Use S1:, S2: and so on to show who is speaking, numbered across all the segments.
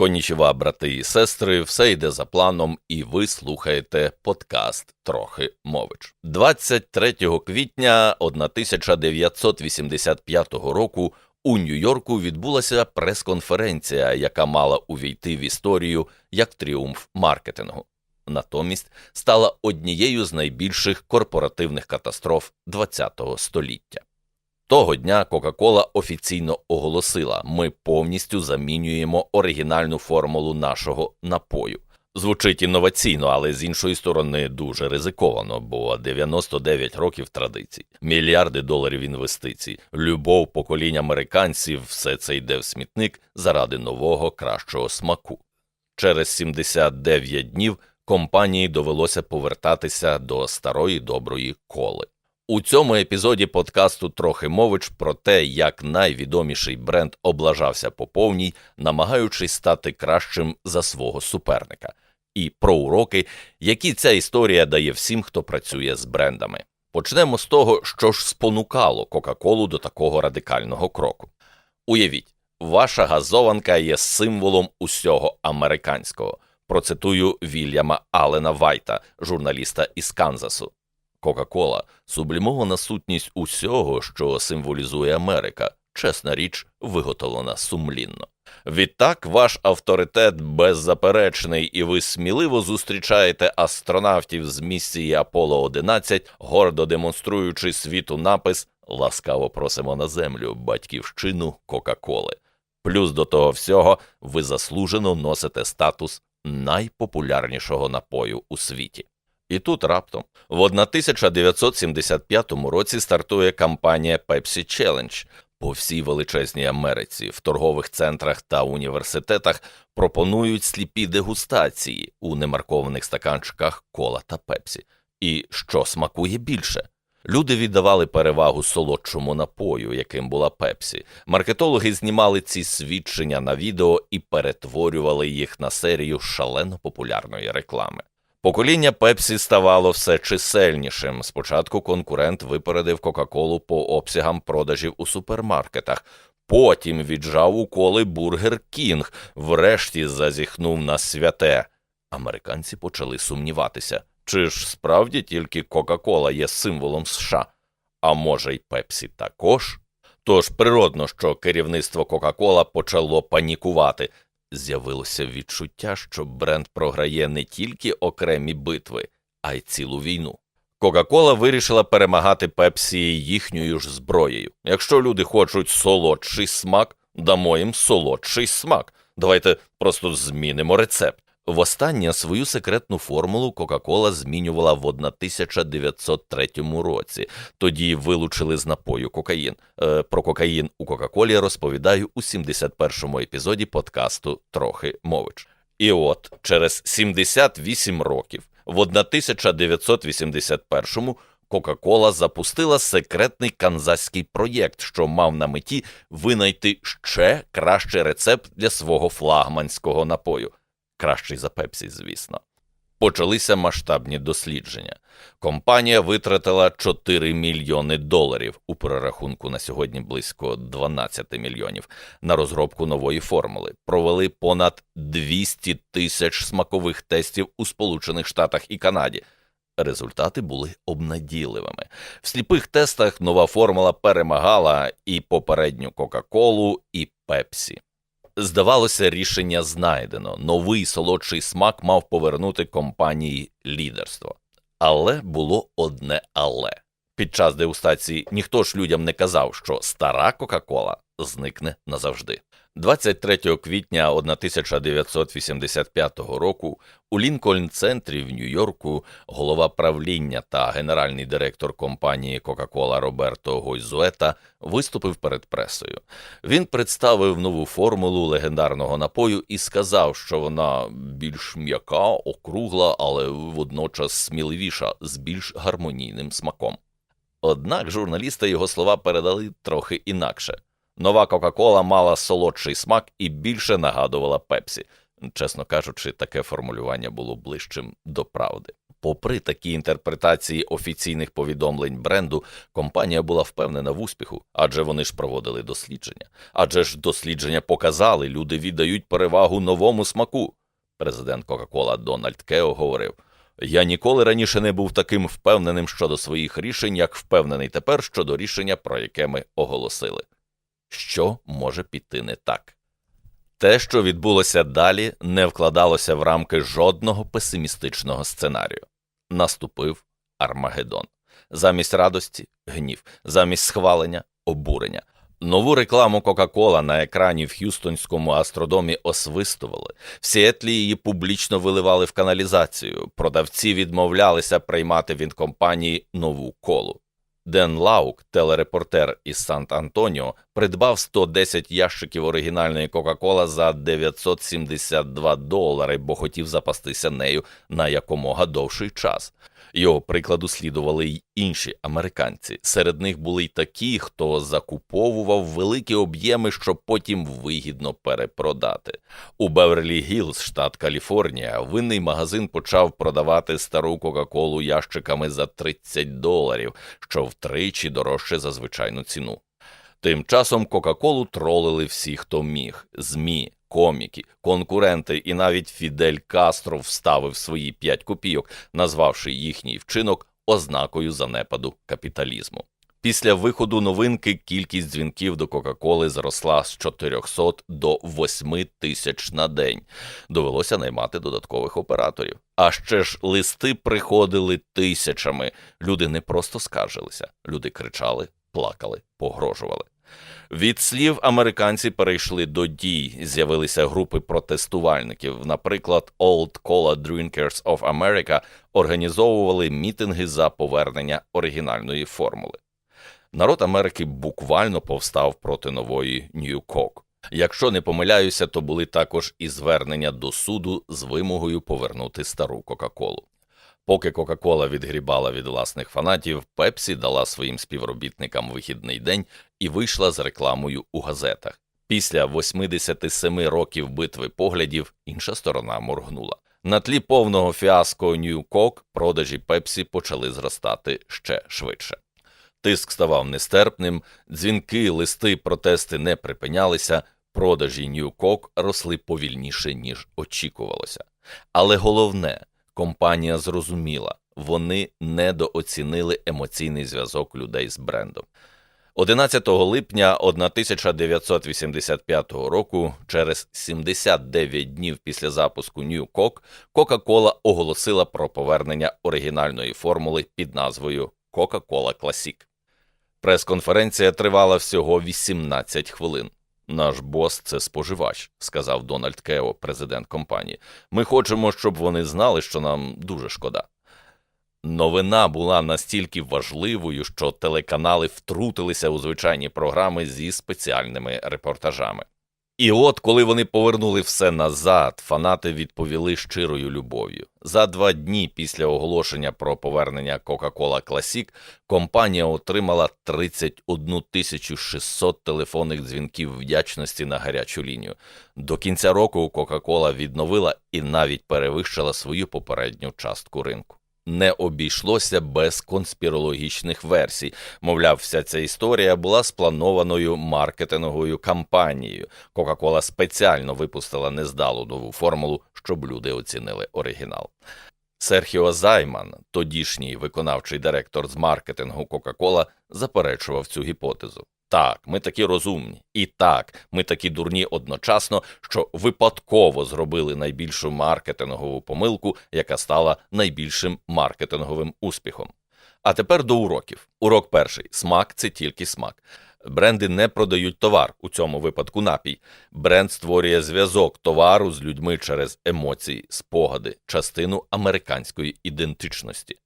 S1: Конічева, брати і сестри, все йде за планом, і ви слухаєте подкаст Трохи мович. 23 квітня 1985 року у Нью-Йорку відбулася прес-конференція, яка мала увійти в історію як тріумф маркетингу. Натомість стала однією з найбільших корпоративних катастроф ХХ століття. Того дня Кока-Кола офіційно оголосила: ми повністю замінюємо оригінальну формулу нашого напою. Звучить інноваційно, але з іншої сторони дуже ризиковано, бо 99 років традицій, мільярди доларів інвестицій, любов поколінь американців, все це йде в смітник заради нового кращого смаку. Через 79 днів компанії довелося повертатися до старої доброї коли. У цьому епізоді подкасту трохи мович про те, як найвідоміший бренд облажався по повній, намагаючись стати кращим за свого суперника, і про уроки, які ця історія дає всім, хто працює з брендами. Почнемо з того, що ж спонукало Кока-Колу до такого радикального кроку. Уявіть, ваша газованка є символом усього американського. Процитую Вільяма Алена Вайта, журналіста із Канзасу. Кока-Кола сублімована сутність усього, що символізує Америка, чесна річ, виготовлена сумлінно. Відтак ваш авторитет беззаперечний, і ви сміливо зустрічаєте астронавтів з місії Аполло 11, гордо демонструючи світу напис Ласкаво просимо на землю батьківщину Кока-Коли. Плюс до того всього ви заслужено носите статус найпопулярнішого напою у світі. І тут раптом в 1975 році стартує кампанія Pepsi Challenge. По всій величезній Америці в торгових центрах та університетах пропонують сліпі дегустації у немаркованих стаканчиках кола та пепсі. І що смакує більше? Люди віддавали перевагу солодшому напою, яким була пепсі. Маркетологи знімали ці свідчення на відео і перетворювали їх на серію шалено популярної реклами. Покоління Пепсі ставало все чисельнішим. Спочатку конкурент випередив Кока-Колу по обсягам продажів у супермаркетах, потім віджав у коли Бургер Кінг, врешті зазіхнув на святе. Американці почали сумніватися, чи ж справді тільки Кока-Кола є символом США, а може й Пепсі також. Тож природно, що керівництво Кока-Кола почало панікувати. З'явилося відчуття, що бренд програє не тільки окремі битви, а й цілу війну. Кока-Кола вирішила перемагати Пепсі їхньою ж зброєю. Якщо люди хочуть солодший смак, дамо їм солодший смак. Давайте просто змінимо рецепт. Востаннє свою секретну формулу Кока-Кола змінювала в 1903 році. Тоді вилучили з напою кокаїн. Е, про кокаїн у Кока-Колі розповідаю у 71-му епізоді подкасту Трохи мович. І от через 78 років, в 1981-му Кока-Кола запустила секретний канзаський проєкт, що мав на меті винайти ще кращий рецепт для свого флагманського напою кращий за Пепсі, звісно. Почалися масштабні дослідження. Компанія витратила 4 мільйони доларів у перерахунку на сьогодні близько 12 мільйонів на розробку нової формули. Провели понад 200 тисяч смакових тестів у Сполучених Штатах і Канаді. Результати були обнадійливими. В сліпих тестах нова формула перемагала і попередню Кока-Колу, і Пепсі. Здавалося, рішення знайдено. Новий солодший смак мав повернути компанії лідерство. Але було одне але. Під час дегустації ніхто ж людям не казав, що стара Кока-Кола зникне назавжди. 23 квітня 1985 року у Лінкольн-центрі в Нью-Йорку голова правління та генеральний директор компанії Coca-Cola Роберто Гойзуета виступив перед пресою. Він представив нову формулу легендарного напою і сказав, що вона більш м'яка, округла, але водночас сміливіша з більш гармонійним смаком. Однак журналісти його слова передали трохи інакше. Нова Кока-Кола мала солодший смак і більше нагадувала Пепсі. Чесно кажучи, таке формулювання було ближчим до правди. Попри такі інтерпретації офіційних повідомлень бренду, компанія була впевнена в успіху, адже вони ж проводили дослідження. Адже ж дослідження показали, люди віддають перевагу новому смаку. Президент Кока-Кола Дональд Кео говорив: Я ніколи раніше не був таким впевненим щодо своїх рішень, як впевнений тепер щодо рішення, про яке ми оголосили. Що може піти не так? Те, що відбулося далі, не вкладалося в рамки жодного песимістичного сценарію. Наступив Армагеддон. Замість радості гнів, замість схвалення обурення. Нову рекламу Кока-Кола на екрані в Х'юстонському астродомі освистували. В Сіетлі її публічно виливали в каналізацію. Продавці відмовлялися приймати від компанії нову колу. Ден Лаук, телерепортер із Сант-Антоніо, придбав 110 ящиків оригінальної Кока-Кола за 972 долари, бо хотів запастися нею на якомога довший час. Його прикладу слідували й інші американці. Серед них були й такі, хто закуповував великі об'єми, щоб потім вигідно перепродати. У Беверлі Гілз, штат Каліфорнія, винний магазин почав продавати стару Кока-Колу ящиками за 30 доларів, що втричі дорожче за звичайну ціну. Тим часом Кока-Колу тролили всі, хто міг ЗМІ, коміки, конкуренти, і навіть Фідель Кастро вставив свої 5 копійок, назвавши їхній вчинок ознакою занепаду капіталізму. Після виходу новинки кількість дзвінків до Кока-Коли зросла з 400 до 8 тисяч на день. Довелося наймати додаткових операторів. А ще ж листи приходили тисячами. Люди не просто скаржилися, люди кричали, плакали, погрожували. Від слів американці перейшли до дій. З'явилися групи протестувальників. Наприклад, Old Cola Drinkers of America організовували мітинги за повернення оригінальної формули. Народ Америки буквально повстав проти нової Coke. Якщо не помиляюся, то були також і звернення до суду з вимогою повернути стару Кока-Колу. Поки Кока-Кола відгрібала від власних фанатів, Пепсі дала своїм співробітникам вихідний день і вийшла з рекламою у газетах. Після 87 років битви поглядів інша сторона моргнула. На тлі повного фіаско New Coke продажі Пепсі почали зростати ще швидше. Тиск ставав нестерпним, дзвінки, листи, протести не припинялися, продажі New Coke росли повільніше, ніж очікувалося. Але головне, компанія зрозуміла, вони недооцінили емоційний зв'язок людей з брендом. 11 липня 1985 року, через 79 днів після запуску New Coke, Coca-Cola оголосила про повернення оригінальної формули під назвою Coca-Cola Classic. Прес-конференція тривала всього 18 хвилин. Наш бос це споживач, сказав Дональд Кео, президент компанії. Ми хочемо, щоб вони знали, що нам дуже шкода. Новина була настільки важливою, що телеканали втрутилися у звичайні програми зі спеціальними репортажами. І от, коли вони повернули все назад, фанати відповіли щирою любов'ю. За два дні після оголошення про повернення Coca-Cola Classic компанія отримала 31 тисячу 600 телефонних дзвінків вдячності на гарячу лінію. До кінця року Coca-Cola відновила і навіть перевищила свою попередню частку ринку не обійшлося без конспірологічних версій. Мовляв, вся ця історія була спланованою маркетинговою кампанією. Кока-Кола спеціально випустила нездалу нову формулу, щоб люди оцінили оригінал. Серхіо Займан, тодішній виконавчий директор з маркетингу Кока-Кола, заперечував цю гіпотезу. Так, ми такі розумні, і так, ми такі дурні одночасно, що випадково зробили найбільшу маркетингову помилку, яка стала найбільшим маркетинговим успіхом. А тепер до уроків. Урок перший: смак це тільки смак. Бренди не продають товар, у цьому випадку напій. Бренд створює зв'язок товару з людьми через емоції, спогади, частину американської ідентичності.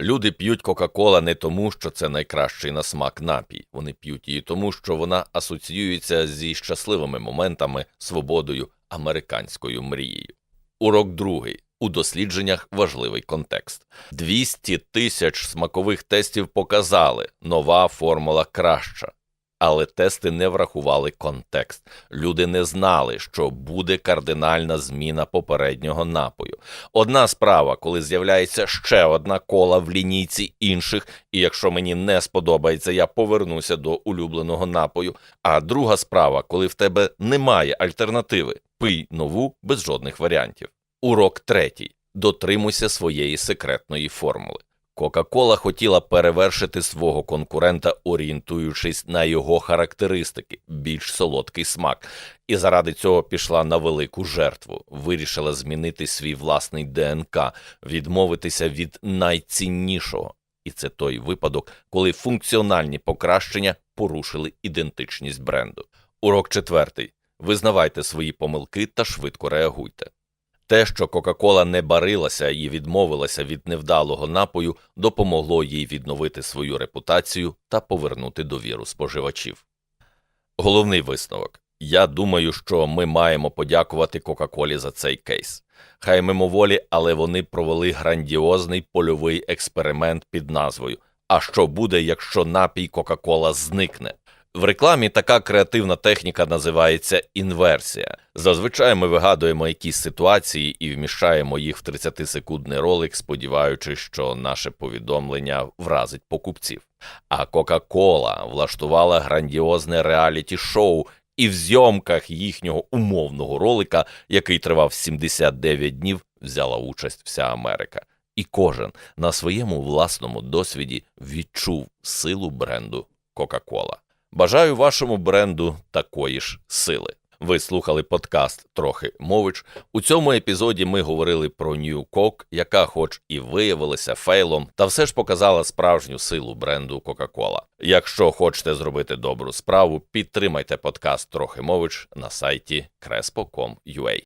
S1: Люди п'ють Кока-Кола не тому, що це найкращий на смак напій. Вони п'ють її тому, що вона асоціюється зі щасливими моментами, свободою, американською мрією. Урок другий. У дослідженнях важливий контекст. 200 тисяч смакових тестів показали, нова формула краща. Але тести не врахували контекст. Люди не знали, що буде кардинальна зміна попереднього напою. Одна справа, коли з'являється ще одна кола в лінійці інших, і якщо мені не сподобається, я повернуся до улюбленого напою. А друга справа, коли в тебе немає альтернативи, пий нову без жодних варіантів. Урок третій. Дотримуйся своєї секретної формули. Кока-Кола хотіла перевершити свого конкурента, орієнтуючись на його характеристики, більш солодкий смак, і заради цього пішла на велику жертву, вирішила змінити свій власний ДНК, відмовитися від найціннішого. І це той випадок, коли функціональні покращення порушили ідентичність бренду. Урок четвертий. Визнавайте свої помилки та швидко реагуйте. Те, що Кока-Кола не барилася і відмовилася від невдалого напою, допомогло їй відновити свою репутацію та повернути довіру споживачів. Головний висновок. Я думаю, що ми маємо подякувати Кока-Колі за цей кейс. Хай мимоволі, але вони провели грандіозний польовий експеримент під назвою А що буде, якщо напій Кока-Кола зникне? В рекламі така креативна техніка називається інверсія. Зазвичай ми вигадуємо якісь ситуації і вміщаємо їх в 30-секундний ролик, сподіваючись, що наше повідомлення вразить покупців. А Кока-Кола влаштувала грандіозне реаліті-шоу, і в зйомках їхнього умовного ролика, який тривав 79 днів, взяла участь вся Америка. І кожен на своєму власному досвіді відчув силу бренду Кока-Кола. Бажаю вашому бренду такої ж сили. Ви слухали подкаст Трохи мович. У цьому епізоді ми говорили про Coke, яка, хоч і виявилася фейлом, та все ж показала справжню силу бренду Coca-Cola. Якщо хочете зробити добру справу, підтримайте подкаст Трохи мович на сайті crespo.com.ua.